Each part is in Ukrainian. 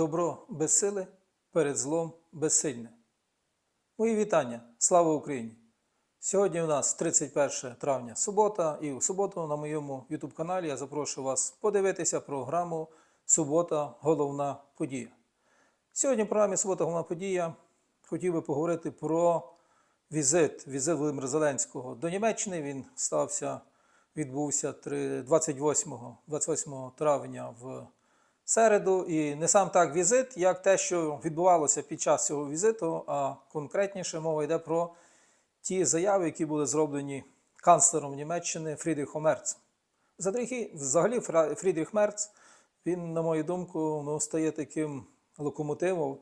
Добро без сили, перед злом безсильне. Мої вітання! Слава Україні! Сьогодні у нас 31 травня субота, і у суботу на моєму YouTube каналі я запрошую вас подивитися програму Субота головна подія. Сьогодні в програмі Субота головна подія хотів би поговорити про візит, візит Володимира Зеленського до Німеччини. Він стався, відбувся 28, 28 травня в середу. І не сам так візит, як те, що відбувалося під час цього візиту, а конкретніше мова йде про ті заяви, які були зроблені канцлером Німеччини Фрідріхом Мерцем. Взагалі, Фрідріх Мерц, він, на мою думку, ну, стає таким локомотивом,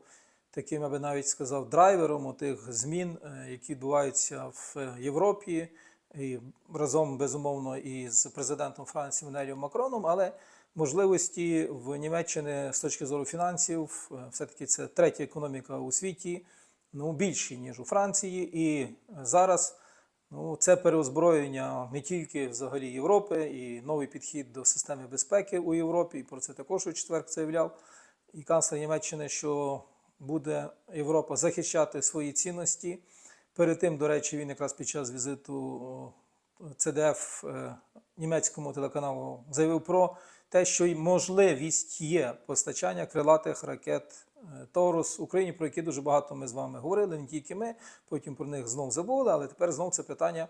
таким, я би навіть сказав, драйвером у тих змін, е, які відбуваються в Європі, і разом, безумовно, і з президентом Франції Менелієм Макроном, але можливості в Німеччині з точки зору фінансів, е, все-таки це третя економіка у світі, ну, більші, ніж у Франції. І зараз ну, це переозброєння не тільки взагалі Європи, і новий підхід до системи безпеки у Європі. І про це також у четвер заявляв і канцлер Німеччини, що буде Європа захищати свої цінності. Перед тим, до речі, він якраз під час візиту ЦДФ е, німецькому телеканалу заявив про те, що й можливість є постачання крилатих ракет е, Торус Україні, про які дуже багато ми з вами говорили, не тільки ми, потім про них знов забули, але тепер знов це питання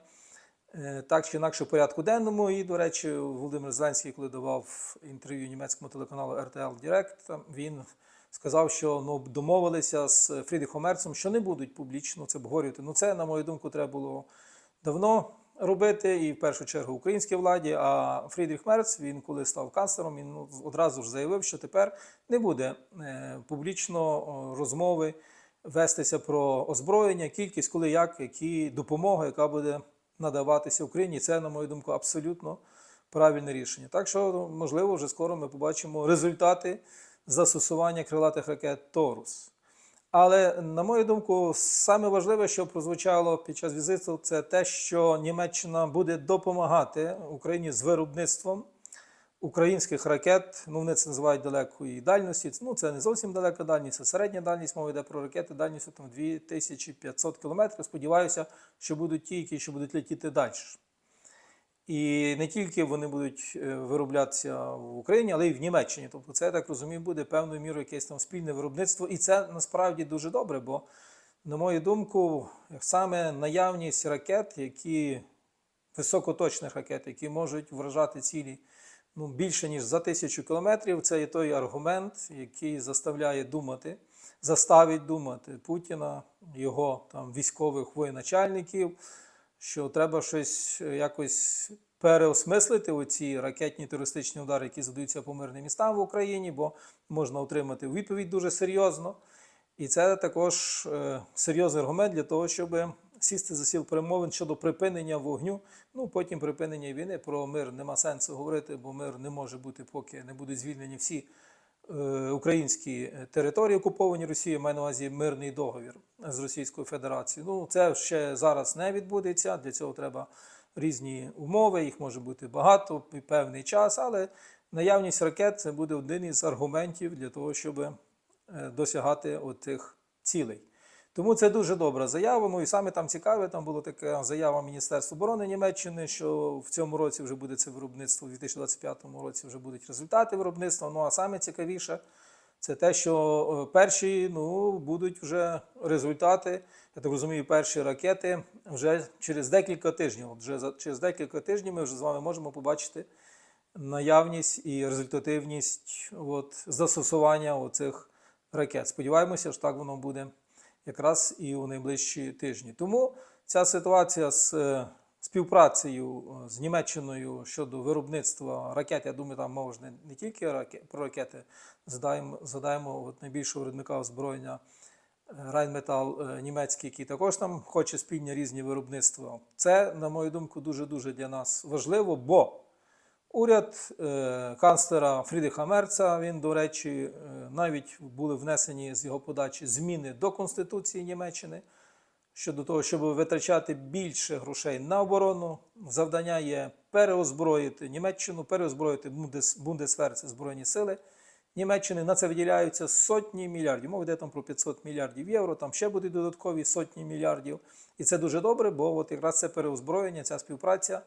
е, так чи інакше в порядку денному. І, до речі, Володимир Зеленський, коли давав інтерв'ю німецькому телеканалу Direct, там він сказав, що ну, домовилися з Фрідріхом Мерцем, що не будуть публічно це обговорювати. Ну, це, на мою думку, треба було давно робити, і в першу чергу українській владі. А Фрідріх Мерц, він коли став канцлером, він ну, одразу ж заявив, що тепер не буде е, публічно розмови вестися про озброєння, кількість, коли як, які допомога, яка буде надаватися Україні. Це, на мою думку, абсолютно правильне рішення. Так що, можливо, вже скоро ми побачимо результати застосування крилатих ракет Торус. Але, на мою думку, саме важливе, що прозвучало під час візиту, це те, що Німеччина буде допомагати Україні з виробництвом українських ракет. Ну, вони це називають далекої дальності. Ну, це не зовсім далека дальність, це середня дальність. Мова йде про ракети дальністю там 2500 кілометрів. Сподіваюся, що будуть ті, які ще будуть летіти далі. І не тільки вони будуть е, вироблятися в Україні, але й в Німеччині. Тобто, це я так розумію, буде певною мірою якесь там спільне виробництво. І це насправді дуже добре, бо, на мою думку, саме наявність ракет, які високоточних ракет, які можуть вражати цілі ну, більше ніж за тисячу кілометрів, це є той аргумент, який заставляє думати, заставить думати Путіна, його там військових воєначальників що треба щось е, якось переосмислити оці ракетні терористичні удари, які задаються по мирним містам в Україні, бо можна отримати відповідь дуже серйозно. І це також е, серйозний аргумент для того, щоб сісти за сіл перемовин щодо припинення вогню. Ну потім припинення війни про мир нема сенсу говорити, бо мир не може бути, поки не будуть звільнені всі українські території, окуповані Росією, маю на увазі мирний договір з Російською Федерацією. Ну, це ще зараз не відбудеться. Для цього треба різні умови, їх може бути багато і певний час, але наявність ракет це буде один із аргументів для того, щоб е, досягати отих цілей. Тому це дуже добра заява. Ну і саме там цікаве, там була така заява Міністерства оборони Німеччини, що в цьому році вже буде це виробництво, у 2025 році вже будуть результати виробництва. Ну а саме цікавіше це те, що перші ну, будуть вже результати, я так розумію, перші ракети вже через декілька тижнів. От вже через декілька тижнів ми вже з вами можемо побачити наявність і результативність от, застосування оцих ракет. Сподіваємося, що так воно буде якраз і у найближчі тижні. Тому ця ситуація з е, співпрацею е, з Німеччиною щодо виробництва ракет, я думаю, там ж не, тільки раке- про ракети, згадаємо, згадаємо от найбільшого виробника озброєння Райнметал е, німецький, який також там хоче спільні різні виробництва. Це, на мою думку, дуже-дуже для нас важливо, бо Уряд е, канцлера Фрідриха Мерца, він, до речі, е, навіть були внесені з його подачі зміни до Конституції Німеччини щодо того, щоб витрачати більше грошей на оборону. Завдання є переозброїти Німеччину, переозброїти Бундес, Бундесвер, це Збройні сили Німеччини на це виділяються сотні мільярдів. Мова йде там про 500 мільярдів євро, там ще будуть додаткові сотні мільярдів. І це дуже добре, бо от якраз це переозброєння, ця співпраця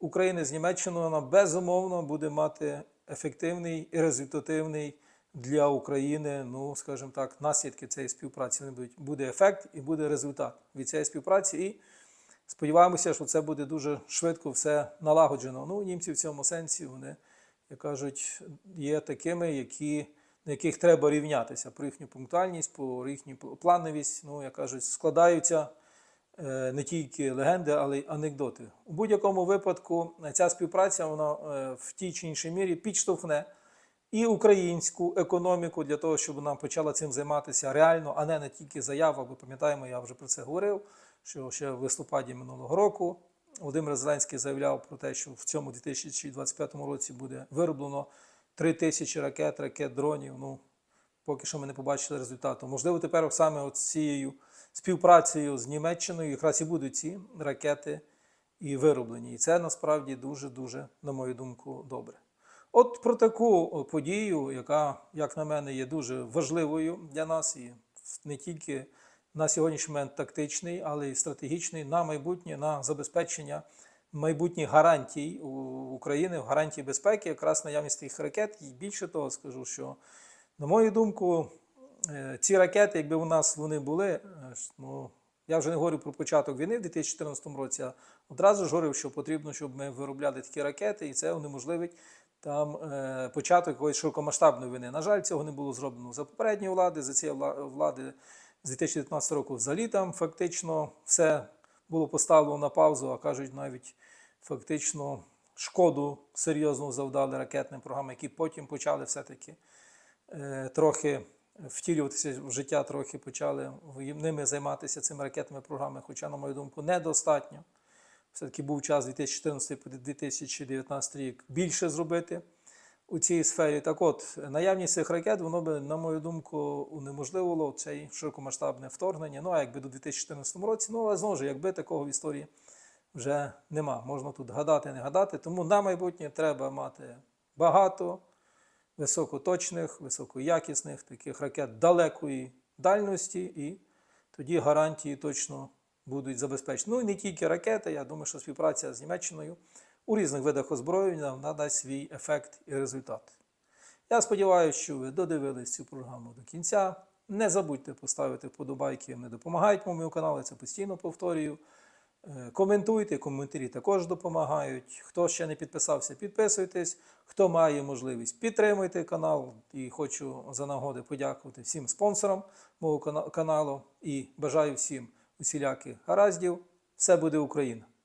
України з Німеччиною, вона безумовно буде мати ефективний і результативний для України, ну скажімо так, наслідки цієї співпраці. Вони будуть буде ефект і буде результат від цієї співпраці. І сподіваємося, що це буде дуже швидко все налагоджено. Ну, німці в цьому сенсі вони, як кажуть, є такими, які, на яких треба рівнятися про їхню пунктуальність, про їхню плановість. Ну, як кажуть, складаються не тільки легенди, але й анекдоти. У будь-якому випадку е, ця співпраця вона е, в тій чи іншій мірі підштовхне і українську економіку для того, щоб вона почала цим займатися реально, а не не тільки заява. Бо пам'ятаємо, я вже про це говорив. Що ще в листопаді минулого року Володимир Зеленський заявляв про те, що в цьому 2025 році буде вироблено 3 тисячі ракет, ракет дронів. Ну поки що ми не побачили результату. Можливо, тепер саме от цією співпрацею з Німеччиною якраз і будуть ці ракети і вироблені. І це насправді дуже дуже, на мою думку, добре. От про таку подію, яка, як на мене, є дуже важливою для нас, і не тільки на сьогоднішній момент тактичний, але й стратегічний на майбутнє, на забезпечення майбутніх гарантій України, гарантій безпеки, якраз наявність тих ракет. І більше того, скажу, що, на мою думку, ці ракети, якби у нас вони були, е, ну, я вже не говорю про початок війни в 2014 році, а одразу ж говорив, що потрібно, щоб ми виробляли такі ракети, і це унеможливить там е, початок якоїсь широкомасштабної війни. На жаль, цього не було зроблено за попередньої влади, за цієї влади з 2019 року взагалі там фактично все було поставлено на паузу, а кажуть, навіть фактично шкоду серйозну завдали ракетним програмам, які потім почали все-таки е, трохи втілюватися в життя, трохи почали ними займатися цими ракетними програмами, хоча, на мою думку, недостатньо. Все-таки був час 2014 по 2019 рік більше зробити у цій сфері. Так от, наявність цих ракет, воно би, на мою думку, унеможливило цей широкомасштабне вторгнення. Ну, а якби до 2014 році, ну, але знову ж, якби такого в історії вже нема. Можна тут гадати, не гадати. Тому на майбутнє треба мати багато високоточних, високоякісних таких ракет далекої дальності, і тоді гарантії точно будуть забезпечені. Ну і не тільки ракети, я думаю, що співпраця з Німеччиною у різних видах озброєння надасть свій ефект і результат. Я сподіваюся, що ви додивились цю програму до кінця. Не забудьте поставити вподобайки, вони допомагають моєму каналу, це постійно повторюю. Е, Коментуйте, коментарі також допомагають. Хто ще не підписався, підписуйтесь. Хто має можливість, підтримуйте канал. І хочу за нагоди подякувати всім спонсорам мого каналу і бажаю всім усіляких гараздів. Все буде Україна!